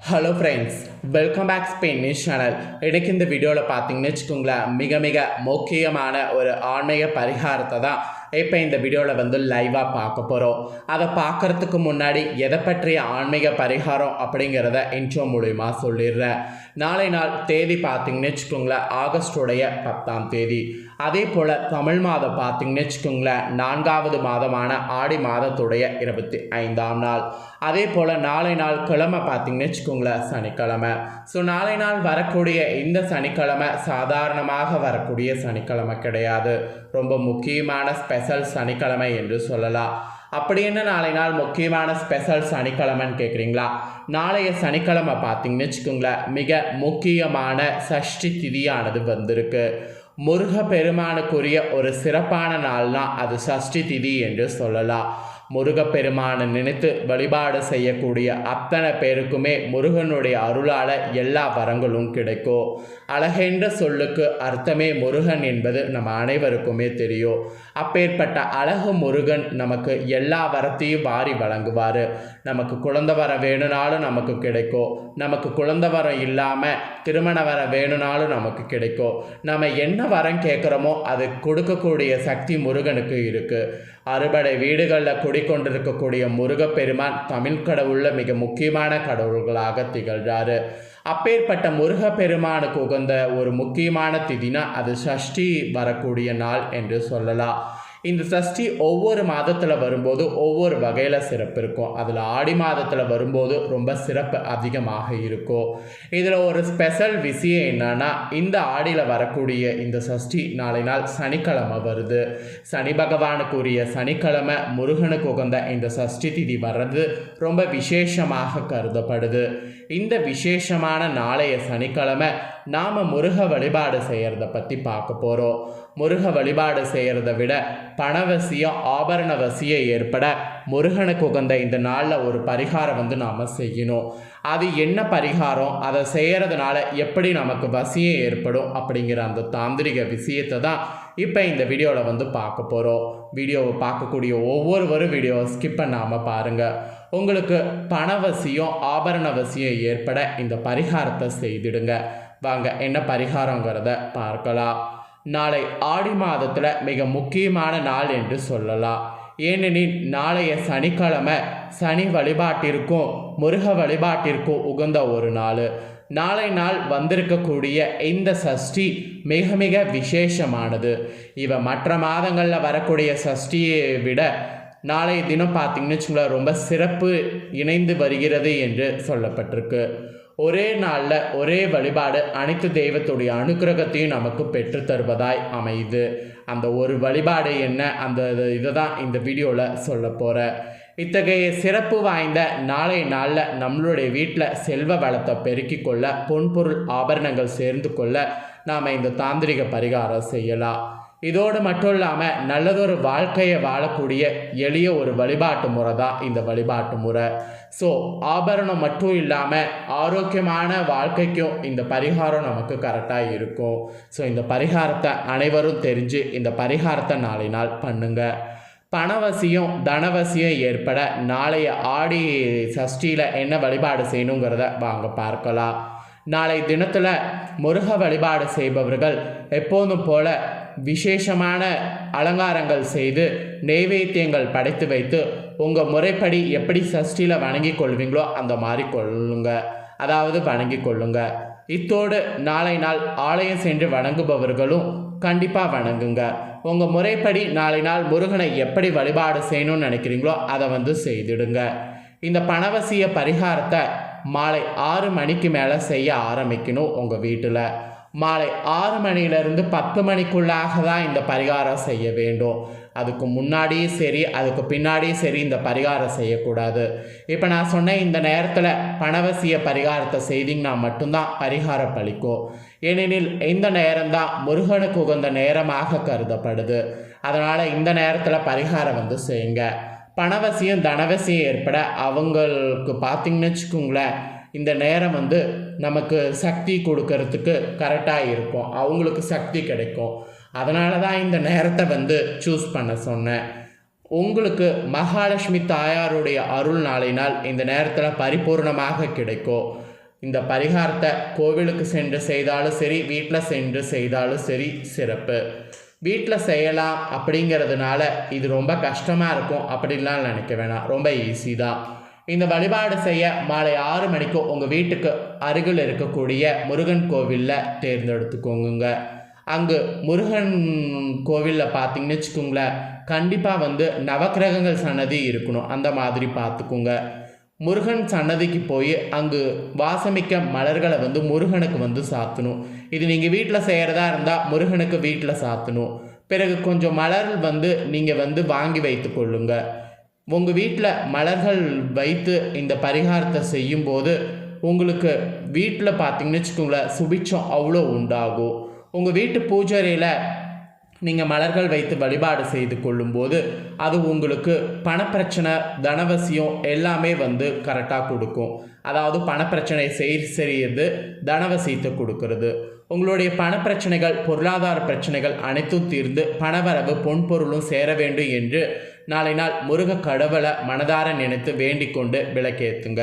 Hello friends welcome back Spain news channel இன்றைக்கு இந்த வீடியோவில் பார்த்தீங்கன்னு வச்சுக்கோங்களேன் மிக மிக முக்கியமான ஒரு ஆன்மீக பரிகாரத்தை தான் இப்போ இந்த வீடியோவில் வந்து லைவாக பார்க்க போகிறோம் அதை பார்க்குறதுக்கு முன்னாடி எதை பற்றிய ஆன்மீக பரிகாரம் அப்படிங்கிறத இன்ட்ரோ மூலிமா சொல்லிடுறேன். நாளை நாள் தேதி பார்த்தீங்கன்னு வச்சுக்கோங்களேன் ஆகஸ்டோடைய பத்தாம் தேதி. அதே போல் தமிழ் மாதம் பார்த்தீங்கன்னு வச்சுக்கோங்களேன் நான்காவது மாதமான ஆடி மாதத்துடைய இருபத்தி ஐந்தாம் நாள். அதே போல் நாளை நாள் கிழமை பார்த்தீங்கன்னு வச்சுக்கோங்களேன் சனிக்கிழமை. ஸோ நாளை நாள் வரக்கூடிய இந்த சனிக்கிழமை சாதாரணமாக வரக்கூடிய சனிக்கிழமை கிடையாது. ரொம்ப முக்கியமான ஸ்பெஷல் சனிக்கிழமை என்று சொல்லலாம். அப்படி என்ன நாளை நாள் முக்கியமான ஸ்பெஷல் சனிக்கிழமைன்னு கேட்குறீங்களா நாளைய சனிக்கிழமை பார்த்தீங்கன்னு வச்சுக்கோங்களேன் மிக முக்கியமான சஷ்டி திதியானது வந்திருக்கு. முருக பெருமானுக்குரிய ஒரு சிறப்பான நாள்னா அது சஷ்டி திதி என்று சொல்லலாம். முருகப்பெருமானை நினைத்து வழிபாடு செய்யக்கூடிய அத்தனை பேருக்குமே முருகனுடைய அருளால் எல்லா வரங்களும் கிடைக்கும். அழகென்ற சொல்லுக்கு அர்த்தமே முருகன் என்பது நம்ம அனைவருக்குமே தெரியும். அப்பேற்பட்ட அழகு முருகன் நமக்கு எல்லா வரத்தையும் வாரி வழங்குவார். நமக்கு குழந்த வர வேணும்னாலும் நமக்கு கிடைக்கும். நமக்கு குழந்த வரம் இல்லாமல் திருமண வர வேணும்னாலும் நமக்கு கிடைக்கும். நம்ம என்ன வரம் கேட்குறோமோ அது கொடுக்கக்கூடிய சக்தி முருகனுக்கு இருக்குது அறுபடை வீடுகளில் குடிக்கொண்டிருக்கக்கூடிய முருகப்பெருமான் தமிழ் கடவுளில் மிக முக்கியமான கடவுள்களாக திகழ்கிறாரு அப்பேற்பட்ட முருகப்பெருமானுக்கு உகந்த ஒரு முக்கியமான திதினா அது சஷ்டி வரக்கூடிய நாள் என்று சொல்லலாம். இந்த சஷ்டி ஒவ்வொரு மாதத்தில் வரும்போது ஒவ்வொரு வகையில் சிறப்பு இருக்கும். அதில் ஆடி மாதத்தில் வரும்போது ரொம்ப சிறப்பு அதிகமாக இருக்கும். இதில் ஒரு ஸ்பெஷல் விஷயம் என்னன்னா இந்த ஆடியில் வரக்கூடிய இந்த சஷ்டி நாளை நாள் சனிக்கிழமை வருது. சனி பகவானுக்குரிய சனிக்கிழமை முருகனுக்கு உகந்த இந்த சஷ்டி திதி வர்றது ரொம்ப விசேஷமாக கருதப்படுது. இந்த விசேஷமான நாளைய சனிக்கிழமை நாம் முருக வழிபாடு செய்கிறத பற்றி பார்க்க போகிறோம் முருக வழிபாடு செய்கிறத விட பணவசியம் ஆபரண வசியம் ஏற்பட முருகனுக்கு உகந்த இந்த நாளில் ஒரு பரிகாரம் வந்து நாம் செய்யணும். அது என்ன பரிகாரம்? அதை செய்கிறதுனால எப்படி நமக்கு வசியம் ஏற்படும் அப்படிங்கிற அந்த தாந்திரிக விஷயத்தை தான் இப்போ இந்த வீடியோவில் வந்து பார்க்க போகிறோம் வீடியோவை பார்க்கக்கூடிய ஒவ்வொருவரும் வீடியோவை ஸ்கிப் பண்ணாமல் பாருங்கள் உங்களுக்கு பணவசியம் ஆபரணவசியம் ஏற்பட இந்த பரிகாரத்தை செய்திடுங்க. வாங்க என்ன பரிகாரங்கிறத பார்க்கலாம். நாளை ஆடி மாதத்தில் மிக முக்கியமான நாள் என்று சொல்லலாம். ஏனெனில் நாளைய சனிக்கிழமை சனி வழிபாட்டிற்கும் முருக வழிபாட்டிற்கும் உகந்த ஒரு நாள். நாளை நாள் வந்திருக்கக்கூடிய இந்த சஷ்டி மிக மிக விசேஷமானது. இவ மற்ற மாதங்களில் வரக்கூடிய சஷ்டியை விட நாளைய தினம் பார்த்தீங்கன்னு வச்சுங்களேன் ரொம்ப சிறப்பு இணைந்து வருகிறது என்று சொல்லப்பட்டிருக்கு. ஒரே நாளில் ஒரே வழிபாடு அனைத்து தெய்வத்துடைய அனுக்கிரகத்தையும் நமக்கு பெற்று தருவதாய் அமையுது. அந்த ஒரு வழிபாடு என்ன? அந்த இதை தான் இந்த வீடியோவில் சொல்ல போகிறேன் இத்தகைய சிறப்பு வாய்ந்த நாளைய நாளில் நம்மளுடைய வீட்டில் செல்வ வளத்தை பெருக்கிக் கொள்ள பொன்பொருள் ஆபரணங்கள் சேர்ந்து கொள்ள நாம் இந்த தாந்திரிக பரிகாரம் செய்யலாம். இதோடு மட்டும் இல்லாமல் நல்லதொரு வாழ்க்கையை வாழக்கூடிய எளிய ஒரு வழிபாட்டு முறை தான் இந்த வழிபாட்டு முறை. ஸோ ஆபரணம் மட்டும் இல்லாமல் ஆரோக்கியமான வாழ்க்கைக்கும் இந்த பரிகாரம் நமக்கு கரெக்டாக இருக்கும். ஸோ இந்த பரிகாரத்தை அனைவரும் தெரிஞ்சு இந்த பரிகாரத்தை நாளை நாள் பண்ணுங்கள் பணவசியம் தனவசியம் ஏற்பட நாளைய ஆடி சஷ்டியில் என்ன வழிபாடு செய்யணுங்கிறத வாங்க பார்க்கலாம். நாளை தினத்தில் முருக வழிபாடு செய்பவர்கள் எப்போதும் போல விசேஷமான அலங்காரங்கள் செய்து நெய்வேத்தியங்கள் படைத்து வைத்து உங்கள் முறைப்படி எப்படி சஷ்டியில் வணங்கி கொள்வீங்களோ அந்த மாதிரி கொள்ளுங்க. அதாவது வணங்கி கொள்ளுங்க. இத்தோடு நாளை நாள் ஆலயம் சென்று வணங்குபவர்களும் கண்டிப்பாக வணங்குங்க. உங்கள் முறைப்படி நாளை நாள் முருகனை எப்படி வழிபாடு செய்யணும்னு நினைக்கிறீங்களோ அதை வந்து செய்திடுங்க. இந்த பணவசிய பரிகாரத்தை மாலை ஆறு மணிக்கு மேலே செய்ய ஆரம்பிக்கணும் உங்கள் வீட்டில். மாலை ஆறு மணியிலிருந்து பத்து மணிக்குள்ளாக தான் இந்த பரிகாரம் செய்ய வேண்டும். அதுக்கு முன்னாடியும் சரி அதுக்கு பின்னாடியும் சரி இந்த பரிகாரம் செய்யக்கூடாது. இப்போ நான் சொன்ன இந்த நேரத்தில் பணவசிய பரிகாரத்தை செய்திங்கன்னா மட்டும்தான் பரிகாரம் பழிக்கும். ஏனெனில் இந்த நேரம்தான் முருகனுக்கு உகந்த நேரமாக கருதப்படுது. அதனால் இந்த நேரத்தில் பரிகாரம் வந்து செய்யுங்க. பணவசியம் தனவசியம் ஏற்பட அவங்களுக்கு பார்த்திங்கன்னு வச்சுக்கோங்களேன் இந்த நேரம் வந்து நமக்கு சக்தி கொடுக்கறதுக்கு கரெக்டாக இருக்கும். அவங்களுக்கு சக்தி கிடைக்கும். அதனால தான் இந்த நேரத்தை வந்து சூஸ் பண்ண சொன்னேன். உங்களுக்கு மகாலட்சுமி தாயாருடைய அருள் நாளினால் இந்த நேரத்தில் பரிபூர்ணமாக கிடைக்கும். இந்த பரிகாரத்தை கோவிலுக்கு சென்று செய்தாலும் சரி வீட்டில் சென்று செய்தாலும் சரி சிறப்பு. வீட்டில் செய்யலாம் அப்படிங்கிறதுனால இது ரொம்ப கஷ்டமாக இருக்கும். அப்படின்லாம் நினைக்க வேணாம். ரொம்ப ஈஸி தான். இந்த வழிபாடு செய்ய மாலை ஆறு மணிக்கு உங்கள் வீட்டுக்கு அருகில் இருக்கக்கூடிய முருகன் கோவிலில் தேர்ந்தெடுத்துக்கோங்க அங்கு முருகன் கோவிலில் பார்த்தீங்கன்னு வச்சுக்கோங்களேன் கண்டிப்பாக வந்து நவக்கிரகங்கள் சன்னதி இருக்கணும். அந்த மாதிரி பார்த்துக்கோங்க முருகன் சன்னதிக்கு போய் அங்கு வாசமிக்க மலர்களை வந்து முருகனுக்கு வந்து சாத்தணும். இது நீங்கள் வீட்டில் செய்கிறதா இருந்தால் முருகனுக்கு வீட்டில் சாத்தணும். பிறகு கொஞ்சம் மலர் வந்து நீங்கள் வந்து வாங்கி வைத்து கொள்ளுங்கள் உங்கள் வீட்டில் மலர்கள் வைத்து இந்த பரிகாரத்தை செய்யும்போது உங்களுக்கு வீட்டில் பார்த்தீங்கன்னு வச்சுக்கோங்களேன் சுபிட்சம் அவ்வளோ உண்டாகும். உங்கள் வீட்டு பூஜரையில் நீங்கள் மலர்கள் வைத்து வழிபாடு செய்து கொள்ளும்போது அது உங்களுக்கு பணப்பிரச்சனை தனவசியம் எல்லாமே வந்து கரெக்டாக கொடுக்கும். அதாவது பணப்பிரச்சனை செய் செய்யறது தனவசியத்தை கொடுக்கறது. உங்களுடைய பணப்பிரச்சனைகள் பொருளாதார பிரச்சனைகள் அனைத்தும் தீர்ந்து பணவரவு பொன்பொருளும் சேர வேண்டும் என்று நாளை நாள் முருக கடவுளை மனதார நினைத்து வேண்டிக் கொண்டு விளக்கேற்றுங்க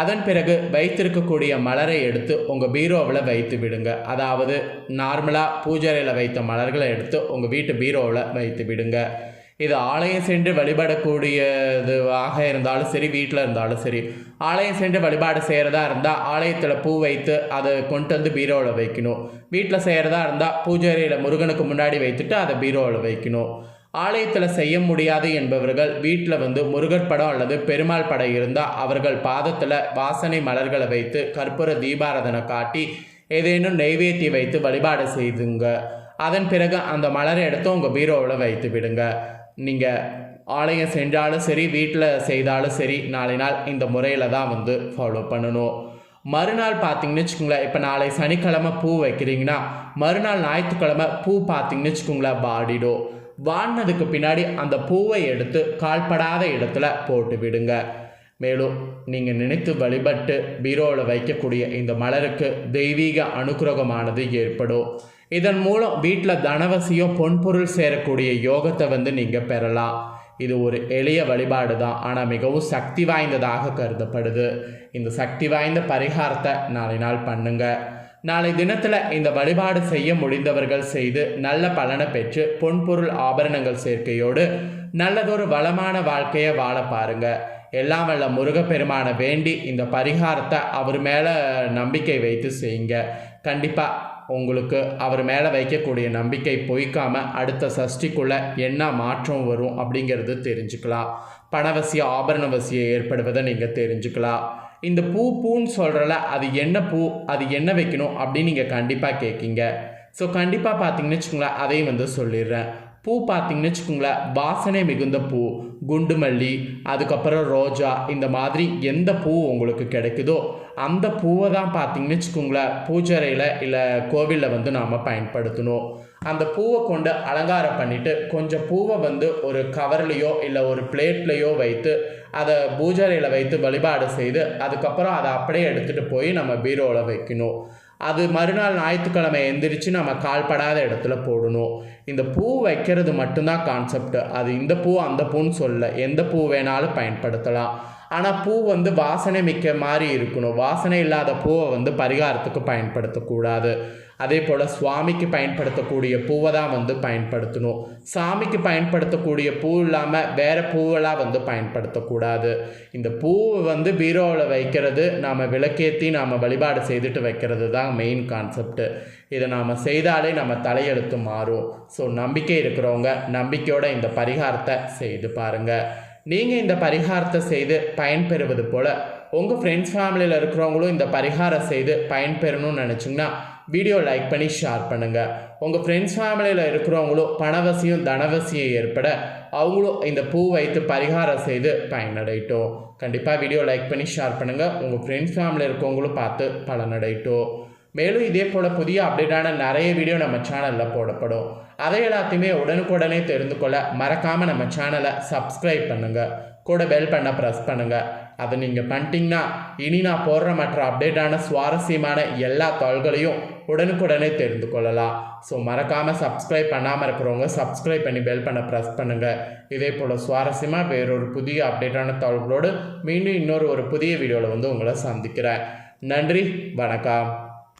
அதன் பிறகு வைத்திருக்கக்கூடிய மலரை எடுத்து உங்கள் பீரோவில் வைத்து விடுங்க. அதாவது நார்மலாக பூஜையில் வைத்த மலர்களை எடுத்து உங்கள் வீட்டு பீரோவில் வைத்து விடுங்க. இது ஆலயம் சென்று வழிபடக்கூடியதுவாக இருந்தாலும் சரி வீட்டில் இருந்தாலும் சரி. ஆலயம் சென்று வழிபாடு செய்கிறதா இருந்தால் ஆலயத்தில் பூ வைத்து அதை கொண்டு வந்து பீரோவில் வைக்கணும். வீட்டில் செய்கிறதா இருந்தால் பூஜரையில் முருகனுக்கு முன்னாடி வைத்துட்டு அதை பீரோவில் வைக்கணும். ஆலயத்தில் செய்ய முடியாது என்பவர்கள் வீட்டில் வந்து முருகர் படம் அல்லது பெருமாள் படம் இருந்தால் அவர்கள் பாதத்தில் வாசனை மலர்களை வைத்து கற்பூர தீபாரதனை காட்டி ஏதேனும் நெய்வேத்தி வைத்து வழிபாடு செய்துங்க. அதன் பிறகு அந்த மலரை எடுத்து உங்கள் பீரோவில் வைத்து விடுங்க. நீங்கள் ஆலயம் செஞ்சாலும் சரி வீட்டில் செய்தாலும் சரி நாளை நாள் இந்த முறையில் தான் வந்து ஃபாலோ பண்ணணும். மறுநாள் பார்த்தீங்கன்னு வச்சுக்கோங்களேன் இப்போ நாளை சனிக்கிழமை பூ வைக்கிறீங்கன்னா மறுநாள் ஞாயிற்றுக்கிழமை பூ பார்த்தீங்கன்னு வச்சுக்கோங்களேன் வாடிடும் வாடினதுக்கு பின்னாடி அந்த பூவை எடுத்து கால்படாத இடத்துல போட்டு விடுங்க. மேலும் நீங்கள் நினைத்து வழிபட்டு பீரோவில் வைக்கக்கூடிய இந்த மலருக்கு தெய்வீக அனுகிரகமானது ஏற்படும். இதன் மூலம் வீட்டில் தனவசியம் பொன்பொருள் சேரக்கூடிய யோகத்தை வந்து நீங்கள் பெறலாம். இது ஒரு எளிய வழிபாடு தான். ஆனால் மிகவும் சக்தி வாய்ந்ததாக கருதப்படுது. இந்த சக்தி வாய்ந்த பரிகாரத்தை நாளை நாள் பண்ணுங்கள் நாளை தினத்தில் இந்த வழிபாடு செய்ய முடிந்தவர்கள் செய்து நல்ல பலனை பெற்று பொன்பொருள் ஆபரணங்கள் சேர்க்கையோடு நல்லதொரு வளமான வாழ்க்கையை வாழ பாருங்க. எல்லாம் வல்ல முருகப்பெருமானை வேண்டி இந்த பரிகாரத்தை அவர் மேலே நம்பிக்கை வைத்து செய்யுங்க. கண்டிப்பாக உங்களுக்கு அவர் மேலே வைக்கக்கூடிய நம்பிக்கை பொய்க்காம அடுத்த சஷ்டிக்குள்ளே என்ன மாற்றம் வரும் அப்படிங்கிறது தெரிஞ்சுக்கலாம். பணவசிய ஆபரண ஆபரணவசியம் ஏற்படுவதை நீங்கள் தெரிஞ்சுக்கலாம். இந்த பூ பூன்னு சொல்கிறல அது என்ன பூ அது என்ன வைக்கணும் அப்படின்னு நீங்கள் கண்டிப்பாக கேட்கிங்க. ஸோ கண்டிப்பாக பார்த்தீங்கன்னு வச்சுக்கோங்களேன் அதையும் வந்து சொல்லிடுறேன். பூ பார்த்தீங்கன்னு வச்சுக்கோங்களேன் வாசனை மிகுந்த பூ குண்டு மல்லி அதுக்கப்புறம் ரோஜா இந்த மாதிரி எந்த பூ உங்களுக்கு கிடைக்குதோ அந்த பூவை தான் பார்த்தீங்கன்னு வச்சுக்கோங்களேன் பூஜரையில் இல்லை கோவிலில் வந்து நாம் பயன்படுத்தணும். அந்த பூவை கொண்டு அலங்காரம் பண்ணிவிட்டு கொஞ்சம் பூவை வந்து ஒரு கவர்லேயோ இல்லை ஒரு பிளேட்லேயோ வைத்து அதை பூஜரையில் வைத்து வழிபாடு செய்து அதுக்கப்புறம் அதை அப்படியே எடுத்துகிட்டு போய் நம்ம பீரோவில் வைக்கணும். அது மறுநாள் ஞாயிற்றுக்கிழமை எந்திரிச்சு நம்ம கால்படாத இடத்துல போடணும். இந்த பூ வைக்கிறது மட்டும்தான் கான்செப்ட் அது இந்த பூ அந்த பூன்னு சொல்ல எந்த பூ வேணாலும் பயன்படுத்தலாம். ஆனால் பூ வந்து வாசனை மிக்க மாதிரி இருக்கணும். வாசனை இல்லாத பூவை வந்து பரிகாரத்துக்கு பயன்படுத்தக்கூடாது. அதே போல் சுவாமிக்கு பயன்படுத்தக்கூடிய பூவை தான் வந்து பயன்படுத்தணும். சாமிக்கு பயன்படுத்தக்கூடிய பூ இல்லாமல் வேறு பூவெல்லாம் வந்து பயன்படுத்தக்கூடாது. இந்த பூவை வந்து பீரோவில் வைக்கிறது நாம் விளக்கேற்றி நாம் வழிபாடு செய்துட்டு வைக்கிறது தான் மெயின் கான்செப்ட்டு இதை நாம் செய்தாலே நம்ம தலையெழுத்து மாறும். ஸோ நம்பிக்கை இருக்கிறவங்க நம்பிக்கையோட இந்த பரிகாரத்தை செய்து பாருங்கள் நீங்கள் இந்த பரிகாரத்தை செய்து பயன்பெறுவது போல் உங்கள் ஃப்ரெண்ட்ஸ் ஃபேமிலியில் இருக்கிறவங்களும் இந்த பரிகாரம் செய்து பயன்பெறணும்னு நினச்சிங்கன்னா வீடியோ லைக் பண்ணி ஷேர் பண்ணுங்கள் உங்கள் ஃப்ரெண்ட்ஸ் ஃபேமிலியில் இருக்கிறவங்களும் பணவசியம் தனவசியம் ஏற்பட அவங்களும் இந்த பூ வைத்து பரிகாரம் செய்து பயனடையட்டும். கண்டிப்பாக வீடியோ லைக் பண்ணி ஷேர் பண்ணுங்கள் உங்கள் ஃப்ரெண்ட்ஸ் ஃபேமிலியில் இருக்கவங்களும் பார்த்து பலனடையட்டும். மேலும் இதே போல் புதிய அப்டேட்டான நிறைய வீடியோ நம்ம சேனலில் போடப்படும். அதை எல்லாத்தையுமே உடனுக்குடனே தெரிந்து கொள்ள மறக்காமல் நம்ம சேனலை சப்ஸ்கிரைப் பண்ணுங்கள் கூட பெல் பண்ண ப்ரெஸ் பண்ணுங்கள் அதை நீங்கள் பண்ணிட்டீங்கன்னா இனி நான் போடுற மற்ற அப்டேட்டான சுவாரஸ்யமான எல்லா தாள்களையும் உடனுக்குடனே தெரிந்து கொள்ளலாம். ஸோ மறக்காமல் சப்ஸ்கிரைப் பண்ணாமல் இருக்கிறவங்க சப்ஸ்கிரைப் பண்ணி பெல் பண்ண ப்ரெஸ் பண்ணுங்கள் இதே போல் சுவாரஸ்யமாக வேறொரு புதிய அப்டேட்டான தாள்களோடு மீண்டும் இன்னொரு ஒரு புதிய வீடியோவில் வந்து உங்களை சந்திக்கிறேன். நன்றி வணக்கம்.